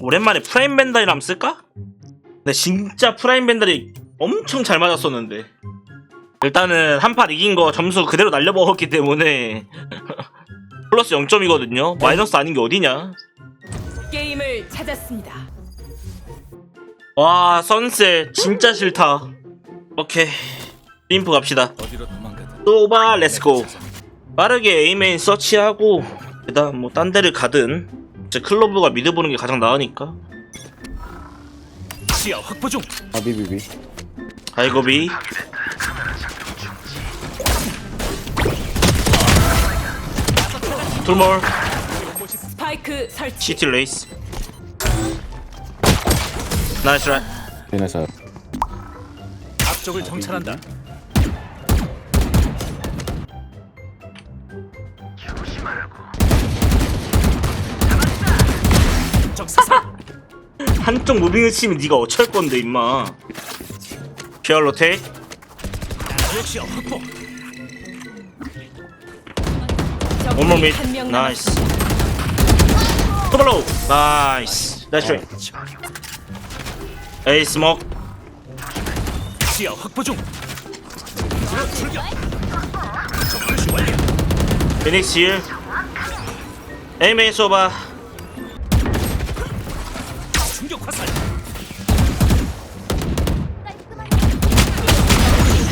오랜만에 프라임 한번 쓸까? 근데 진짜 프라임 벤달이 엄청 잘 맞았었는데. 일단은 한 판 이긴 거 점수 그대로 날려먹었기 때문에. 플러스 0점이거든요. 마이너스 아닌 게 어디냐? 게임을 찾았습니다. 와 선셋 진짜 싫다. 오케이. 림프 갑시다. 소바 렛츠고. 빠르게 에이메인 서치하고 그다음 뭐딴 데를 가든 이제 클로브가 미드 보는 게 가장 나으니까. 시야 확보 중. 아 비비비. 아이고비. 둘몰. 스파이크 설치. 시티 레이스. 나이스 라이 얘네서 앞쪽을 정찰한다 한쪽 무빙을 치면 네가 어쩔 건데 임마. 피얼로 테이 원몰 밋 나이스 더블로우 나이스 나이스. 트레이 에이 스모크. 시야 확보 중. 피닉스 힐 에이메인 쏘바 충격 화살.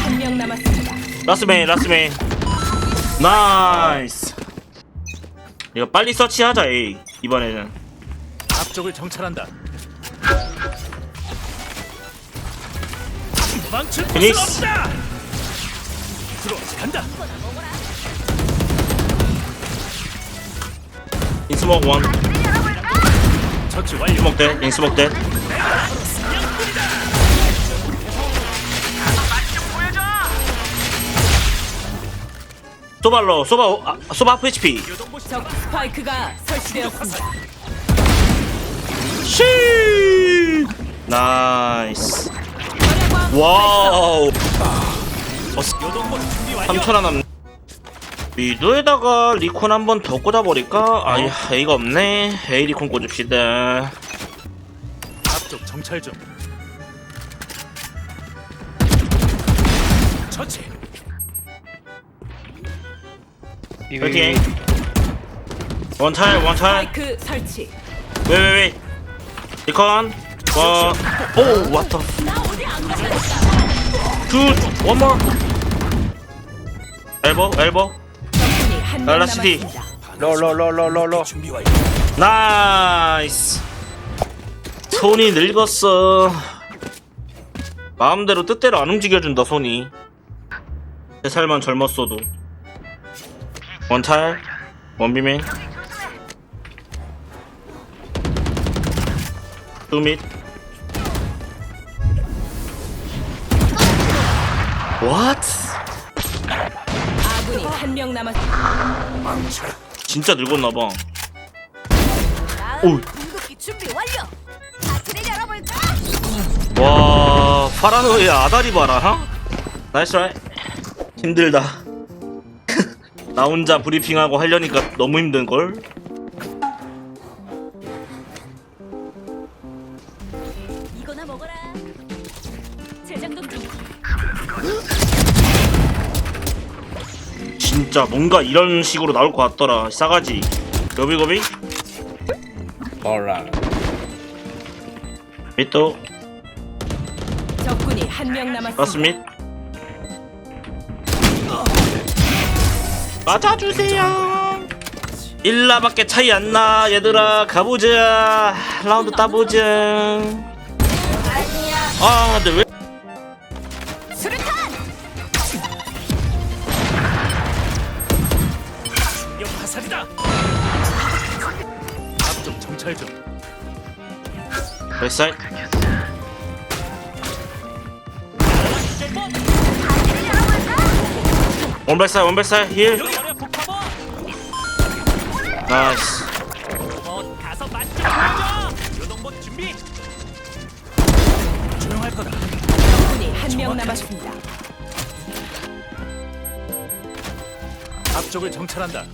한 명 남았습니다. 라스메인 라스메인. 나이스. 이거 빨리 서치하자 에이 이번에는. 앞쪽을 정찰한다. 망칠 곳은 피닉스. 없다! 들어 간다. 인스모크 원 스모크 대 인스모크 대. 소발로 소바 오- 아, 소바 하프 HP 적 스파이크가 설치되었습니다. 시 나이스. 와우. 요동본 준비 완료. 3천 원 남네 미드에다가 리콘 한 번 더 꽂아버릴까? 아이 A가 없네. A 리콘 꽂읍시다. 앞쪽 정찰 중 처치. 파이팅 원차일 원차일 스파이크 설치. 왜왜왜? 리콘. 어, 오 왔다 굿 원몰 엘보 엘보 준비 완료 나이스. 손이 늙었어. 마음대로 뜻대로 안 움직여준다 손이. 세 살만 젊었어도. 원탈 원비맨. 뚜밋 What? 아군이 한 명 남았습니다. 진짜 늙었나봐 오. 궁극기 준비 완료. 파티를 열어볼까? 와 파라노의 아다리 봐라 하? 나이스 라이 힘들다 나 혼자 브리핑하고 하려니까 너무 힘든걸 이거나 먹어라. 재장전 중. 진짜 뭔가 이런 식으로 나올 것 같더라 싸가지. 거비거비 올라 밑도? 적군이 한 명 남았습니다. 라스 밑? 맞아주세요. 1라밖에 차이 안 나 얘들아. 가보자. 라운드 따보자. 아 근데 왜 중 웨사이드 원백사이 원백사이 힐. 나이스. 조용할 거다 적군이 한 명 남았습니다. 앞쪽을 정찰한다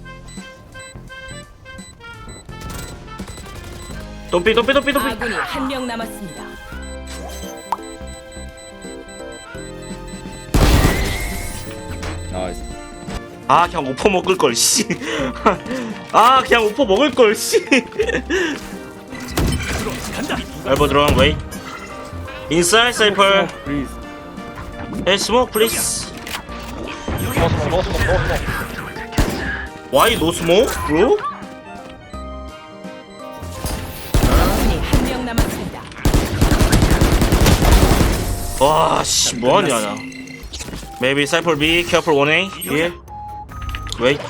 또삐 또삐 또삐 또삐 아군이 한 명 남았습니다. 나이스. 아 그냥 오퍼 먹을 걸 씨. 아 그냥 오퍼 먹을 걸 씨. 엘보 들어간 웨이. 인사이드 사이퍼. 플리즈. Hey smoke please. Why no smoke, bro? 와, 씨, 뭐하냐, 나. Maybe Cypher B, careful 1A, here. Wait.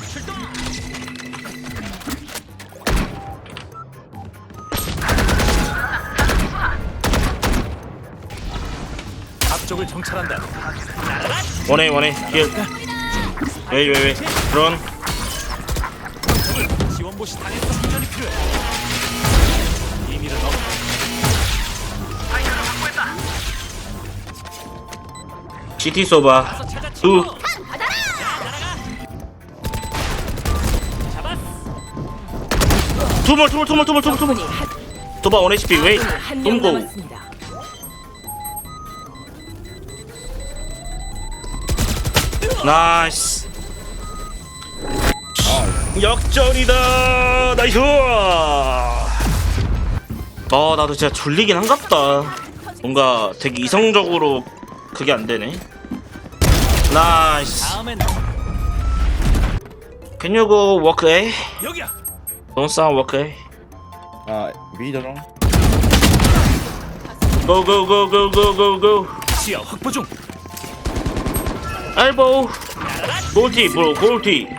앞쪽을 정찰한다. 1A, 1A, here. Wait, wait, wait. Run. 지원봇이 당해서 훈련이 필요해. 쏘봐. 찾아 두. 투몰, 투몰, 투몰, 투몰, 투몰, 투몰. 적군이 한, 도바 1HP, wait. 아군이 한명 동고. 남았습니다. 나이스. 역전이다. 나이스. 아, 나도 진짜 졸리긴 한갑다. 뭔가 되게 이성적으로 그게 안 되네. 나이스. Can you go walk A? 여기야. Don't sound walk A. 아, 미드롱. Go go go go go go go. 지하 확보 중. Elbow. 골티 bro 골티.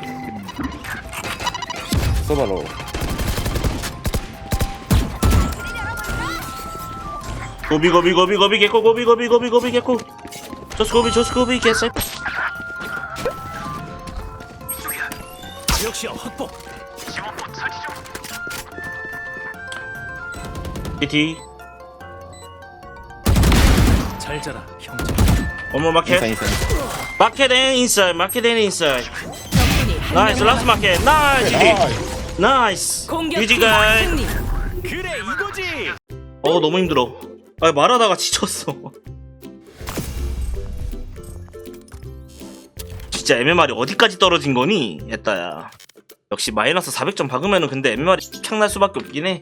소바로. 고비 고비 고비 고비 개코 고비 고비 고비 고비 개코. 저스 고비 저스 고비 개새. 지역 시야 확보. TT. 잘 자라 형제. 어머 인사 마켓. 인사. 마켓 앤 인사이드 마켓 앤. 적군이 한 나이스 명 라스트 마켓. 나이스 아, 나이스. 공격 유지가. 승리. 그래 이거지. 어 너무 힘들어. 아 말하다가 지쳤어. 진짜 MMR이 어디까지 떨어진 거니? 했다야. 역시 마이너스 400점 박으면은 근데 MMR이 창날 수밖에 없긴 해.